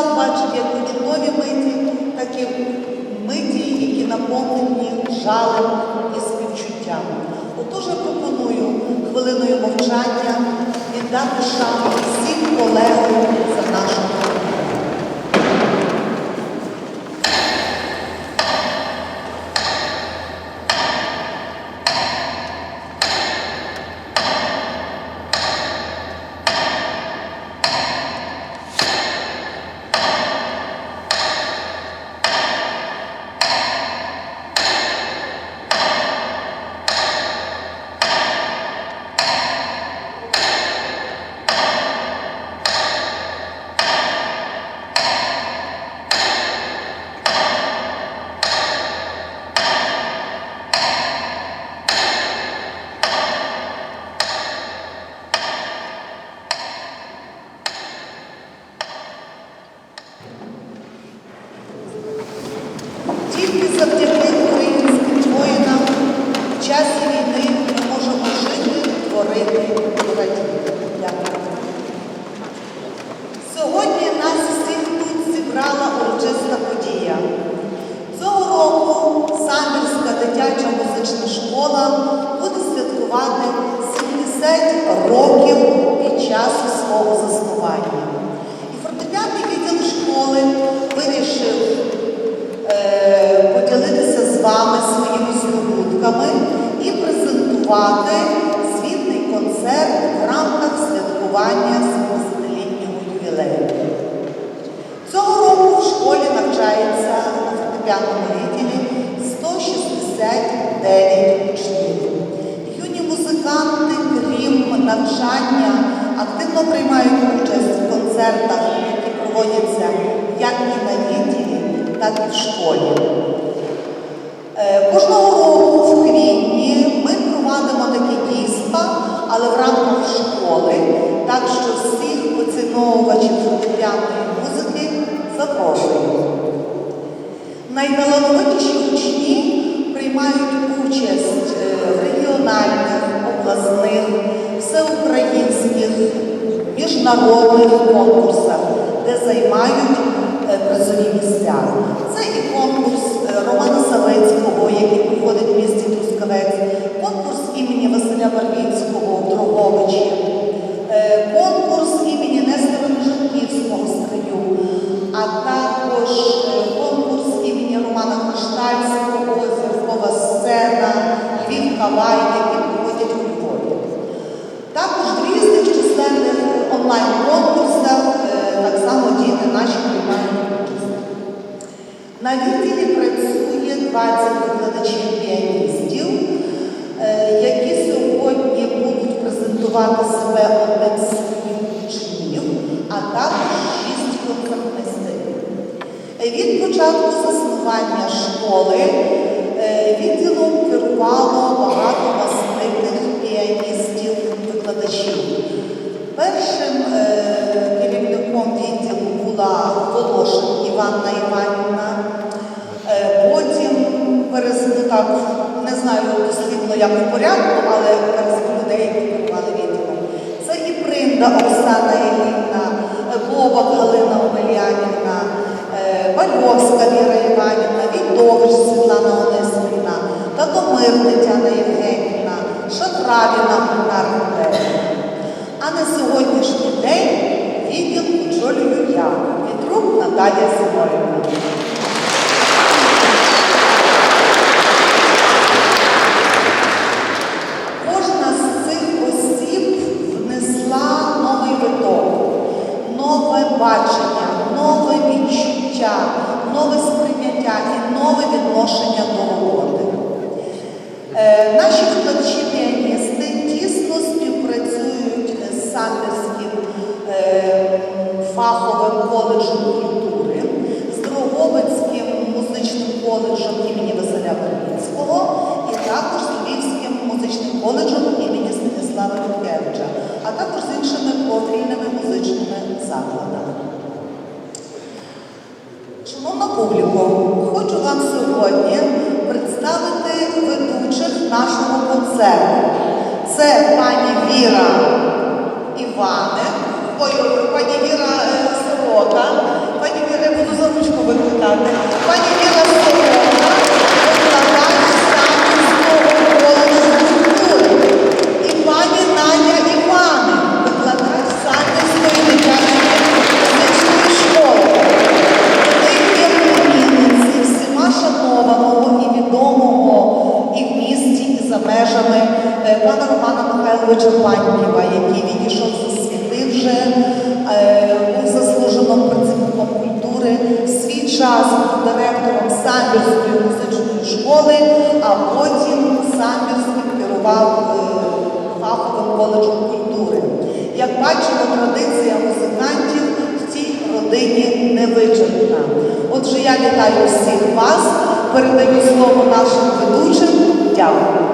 І бачив, як у чудові миті, так і миті, які наповнені жалем і співчуттям. Отож я пропоную хвилиною мовчання віддати шану всім колегам Тільки завдяки українським воїнам в часі війни ми можемо жити, творити і радіти. Сьогодні нас всіх тут зібрала урочиста подія. Цього року Самбірська дитяча музична школа буде святкувати 70 років від часу свого заснування. Презентувати звітний концерт в рамках святкування 70-літнього ювілею. Цього року в школі навчається на фортепіанному відділі 169 учнів. Юні музиканти, крім навчання, активно приймають участь в концертах, які проводяться як і на відділі, так і в школі. Але в рамках школи, так що всіх поціновувачів фортепіанної музики запрошую. Найталановитіші учні приймають участь е, в регіональних, обласних, всеукраїнських, міжнародних конкурсах, де займають е, призові місця. Це і конкурс також конкурс імені Романа Криштальського, Зіркова сцена, Львів Кавай, які проходять у Львові. Також в різних численних онлайн-конкурсах е, так само діти наші приймають участь. На відділі працює 20 викладачів піаністів, е, які сьогодні будуть презентувати себе одним з своїх учнів, а також 6 концертмейстерів. Від початку заснування школи е, відділом керувало багато маститих піаністів-викладачів. Першим е, керівником відділу була Волошин Іванна Іванівна. Е, Потім перез- так, не знаю дослідно як в порядку, але перед людей, керували відділом. Це і Принда Оксана Ілівна, Бобак Галина Омельянівна, Бальовська Віра Іванівна, Вітович Світлана Онисівна, Татомир Тетяна Євгенівна, Шатравіна Гульна Гунарівна. А на сьогоднішній день відділ очолюю я, Петрук Наталія Зиморівна. Коледжем імені Василя Вербінського і також з Львівським музичним коледжем імені Станіслава Рухевича, а також з іншими профільними музичними закладами. Шановна публіко, хочу вам сьогодні представити ведучих нашого концерт. Це пані Віра Іване, ой, пані Віра е, Сорока, пані Віра, я буду за ручку викликати. Пані Віра Сорока, викладач Самбірського коледжу культури. І пані Надя Івани, викладач Самбірської дитячої музичної школи. Ми є племінниці всіма шанованого і відомого і в місті, і за межами е, пана Паньківа, який відійшов зі світи вже, е, був заслуженим працівником культури, свій час був директором Самбірської музичної школи, а потім Самбірським керував е, фаховим коледжем культури. Як бачимо, традиція музикантів в цій родині не вичерпна. Отже, я вітаю всіх вас, передаю слово нашим ведучим. Дякую.